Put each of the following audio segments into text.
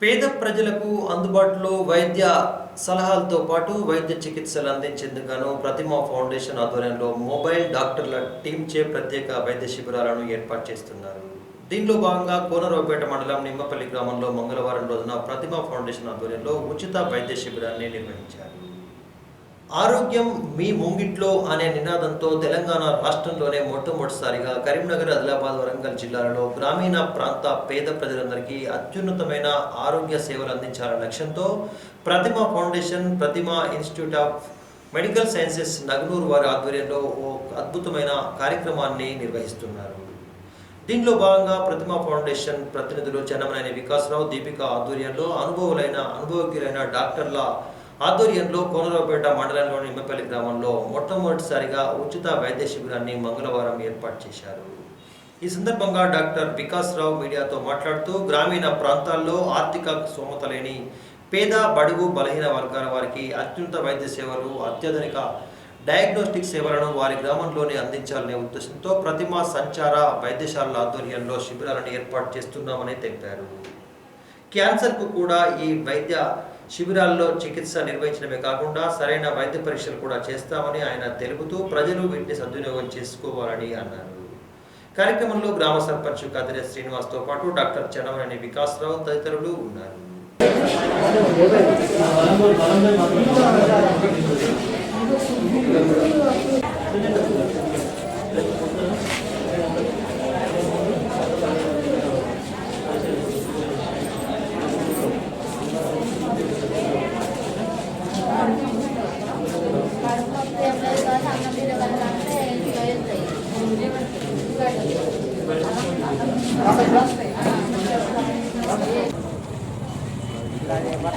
పేద ప్రజలకు అందుబాటులో వైద్య సలహాలతో పాటు వైద్య చికిత్సలు అందించేందుకు ప్రతిమ ఫౌండేషన్ ఆధ్వర్యంలో మొబైల్ డాక్టర్ల టీంచే ప్రత్యేక వైద్య శిబిరాలను ఏర్పాటు చేస్తున్నారు. దీనిలో భాగంగా కోనరావుపేట మండలం నిమ్మపల్లి గ్రామంలో మంగళవారం రోజున ప్రతిమ ఫౌండేషన్ ఆధ్వర్యంలో ఉచిత వైద్య శిబిరాన్ని నిర్వహించారు. ఆరోగ్యం మీ ముంగిట్లో అనే నినాదంతో తెలంగాణ రాష్ట్రంలోనే మొట్టమొదటిసారిగా కరీంనగర్ ఆదిలాబాద్ వరంగల్ జిల్లాలలో గ్రామీణ ప్రాంత పేద ప్రజలందరికీ అత్యున్నతమైన ఆరోగ్య సేవలు అందించాలనే లక్ష్యంతో Prathima foundation Prathima institute of medical sciences Nagunur వారి ఆధ్వర్యంలో ఓ అద్భుతమైన కార్యక్రమాన్ని నిర్వహిస్తున్నారు. దీనిలో భాగంగా ప్రతిమ ఫౌండేషన్ ప్రతినిధులు చెన్నమనేని వికాసరావు దీపిక ఆధ్వర్యంలో అనుభవులైన అనుభవజ్ఞులైన డాక్టర్ల ఆధ్వర్యంలో కోనరావుపేట మండలంలోని నిమ్మపల్లి గ్రామంలో మొట్టమొదటిసారిగా ఉచిత వైద్య శిబిరాన్ని మంగళవారం ఏర్పాటు చేశారు. ఈ సందర్భంగా డాక్టర్ వికాసరావు మీడియాతో మాట్లాడుతూ గ్రామీణ ప్రాంతాల్లో ఆర్థిక స్తోమత లేని పేద బడుగు బలహీన వర్గాల వారికి అత్యున్నత వైద్య సేవలు అత్యాధునిక డయాగ్నోస్టిక్ సేవలను వారి గ్రామంలోనే అందించాలనే ఉద్దేశంతో ప్రతిమా సంచార వైద్యశాలల ఆధ్వర్యంలో శిబిరాలను ఏర్పాటు చేస్తున్నామని తెలిపారు. క్యాన్సర్కు కూడా ఈ వైద్య శిబిరాల్లో చికిత్స నిర్వహించడమే కాకుండా సరైన వైద్య పరీక్షలు కూడా చేస్తామని ఆయన తెలుపుతూ ప్రజలు వీటిని సద్వినియోగం చేసుకోవాలని అన్నారు. కార్యక్రమంలో గ్రామ సర్పంచ్ కదిరే శ్రీనివాస్తో పాటు డాక్టర్ చనవనేని వికాసరావు తదితరులు ఉన్నారు.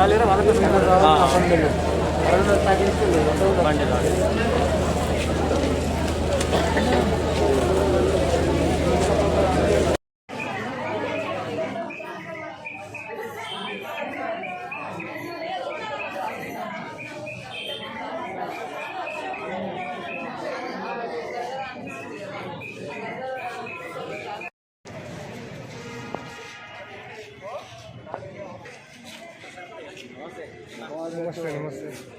నమస్తే నమస్తే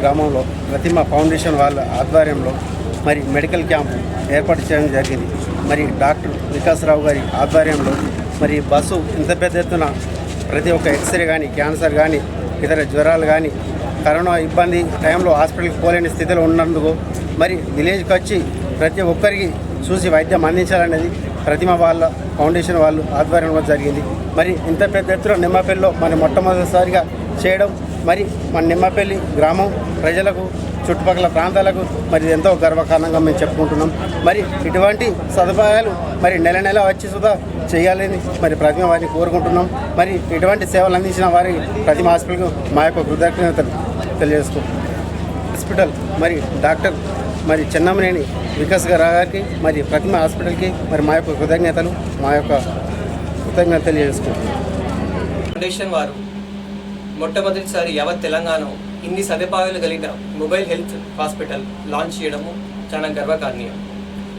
గ్రామంలో ప్రతిమ ఫౌండేషన్ వాళ్ళ ఆధ్వర్యంలో మరి మెడికల్ క్యాంప్ ఏర్పాటు చేయడం జరిగింది. మరి డాక్టర్ వికాసరావు గారి ఆధ్వర్యంలో మరి బస్సు ఇంత పెద్ద ఎత్తున ప్రతి ఒక్క ఎక్స్రే కానీ క్యాన్సర్ కానీ ఇతర జ్వరాలు కానీ కరోనా ఇబ్బంది టైంలో హాస్పిటల్కి పోలేని స్థితిలో ఉన్నందుకు మరి విలేజ్కి వచ్చి ప్రతి ఒక్కరికి చూసి వైద్యం అందించాలనేది ప్రతిమ వాళ్ళ ఫౌండేషన్ వాళ్ళు ఆధ్వర్యంలో జరిగింది. మరి ఇంత పెద్ద ఎత్తున నిమ్మపల్లిలో మరి మొట్టమొదటిసారిగా చేయడం మరి మన నిమ్మపల్లి గ్రామం ప్రజలకు చుట్టుపక్కల ప్రాంతాలకు మరి ఎంతో గర్వకారణంగా మేము చెప్పుకుంటున్నాం. మరి ఇటువంటి సదుపాయాలు మరి నెల నెల వచ్చి సుధా చేయాలని మరి ప్రతిమ వారిని కోరుకుంటున్నాం. మరి ఇటువంటి సేవలు అందించిన వారి ప్రతిమ హాస్పిటల్కు మా యొక్క కృతజ్ఞతలు తెలియజేస్తూ హాస్పిటల్ మరి డాక్టర్ మరి చెన్నమనేని వికాస్ గారికి మరి ప్రతిమ హాస్పిటల్కి మరి మా యొక్క కృతజ్ఞతలు మా యొక్క కృతజ్ఞతలు తెలియజేసుకుంటున్నాం ఫౌండేషన్ వారు మొట్టమొదటిసారి యావత్ తెలంగాణ ఇన్ని సదుపాయాలు కలిగిన మొబైల్ హెల్త్ హాస్పిటల్ లాంచ్ చేయడము చాలా గర్వకారణీయం.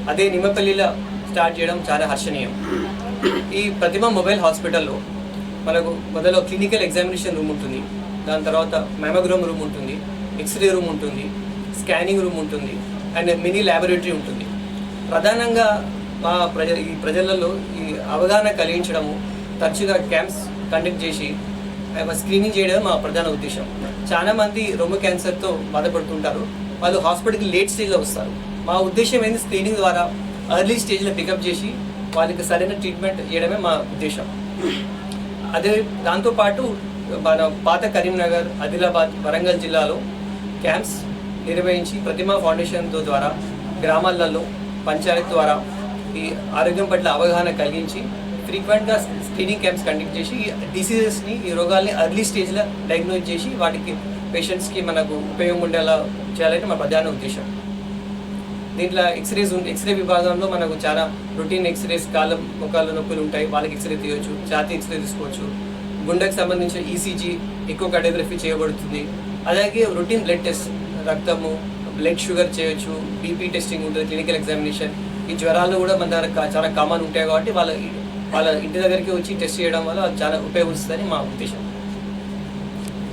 అదే నిమ్మపల్లిలో స్టార్ట్ చేయడం చాలా హర్షణీయం. ఈ ప్రతిమ మొబైల్ హాస్పిటల్లో మనకు మొదలు క్లినికల్ ఎగ్జామినేషన్ రూమ్ ఉంటుంది. దాని తర్వాత మెమోగ్రామ్ రూమ్ ఉంటుంది. ఎక్స్రే రూమ్ ఉంటుంది. స్కానింగ్ రూమ్ ఉంటుంది. అండ్ మినీ ల్యాబొరేటరీ ఉంటుంది. ప్రధానంగా మా ప్రజ ఈ ప్రజలలో ఈ అవగాహన కలిగించడము తరచుగా క్యాంప్స్ కండక్ట్ చేసి స్క్రీనింగ్ చేయడం మా ప్రధాన ఉద్దేశం. చాలామంది రొమ్ము క్యాన్సర్తో బాధపడుతుంటారు. వాళ్ళు హాస్పిటల్కి లేట్ స్టేజ్లో వస్తారు. మా ఉద్దేశం ఏంది? స్క్రీనింగ్ ద్వారా ఎర్లీ స్టేజ్లో పికప్ చేసి వాళ్ళకి సరైన ట్రీట్మెంట్ చేయడమే మా ఉద్దేశం. అదే దాంతోపాటు మన పాత కరీంనగర్ ఆదిలాబాద్ వరంగల్ జిల్లాలో క్యాంప్స్ నిర్వహించి ప్రతిమా ఫౌండేషన్ ద్వారా గ్రామాలలో పంచాయత్ ద్వారా ఈ ఆరోగ్యం పట్ల అవగాహన కలిగించి ఫ్రీక్వెంట్గా స్క్రీనింగ్ క్యాంప్స్ కండక్ట్ చేసి ఈ డిసీజెస్ని ఈ రోగాల్ని అర్లీ స్టేజ్లో డయాగ్నోజ్ చేసి వాటికి పేషెంట్స్కి మనకు ఉపయోగం ఉండేలా చేయాలని మన ప్రధాన ఉద్దేశం. దీంట్లో ఎక్స్రేస్ ఎక్స్రే విభాగంలో మనకు చాలా రొటీన్ ఎక్స్రేస్ కాళ్ళ ముఖాల నొప్పులు ఉంటాయి వాళ్ళకి ఎక్స్రే తీయొచ్చు ఛాతీ ఎక్స్రే తీసుకోవచ్చు. గుండెకి సంబంధించిన ఈసీజీ ఎక్కువ కార్డియోగ్రఫీ చేయబడుతుంది. అలాగే రొటీన్ బ్లడ్ టెస్ట్ రక్తము బ్లడ్ షుగర్ చేయొచ్చు బీపీ టెస్టింగ్ ఉంటుంది క్లినికల్ ఎగ్జామినేషన్ ఈ జ్వరాలు కూడా మన దగ్గర చాలా కామన్ ఉంటాయి కాబట్టి వాళ్ళ వాళ్ళ ఇంటి దగ్గరికి వచ్చి టెస్ట్ చేయడం వల్ల చాలా ఉపయోగిస్తుందని మా ఉద్దేశం.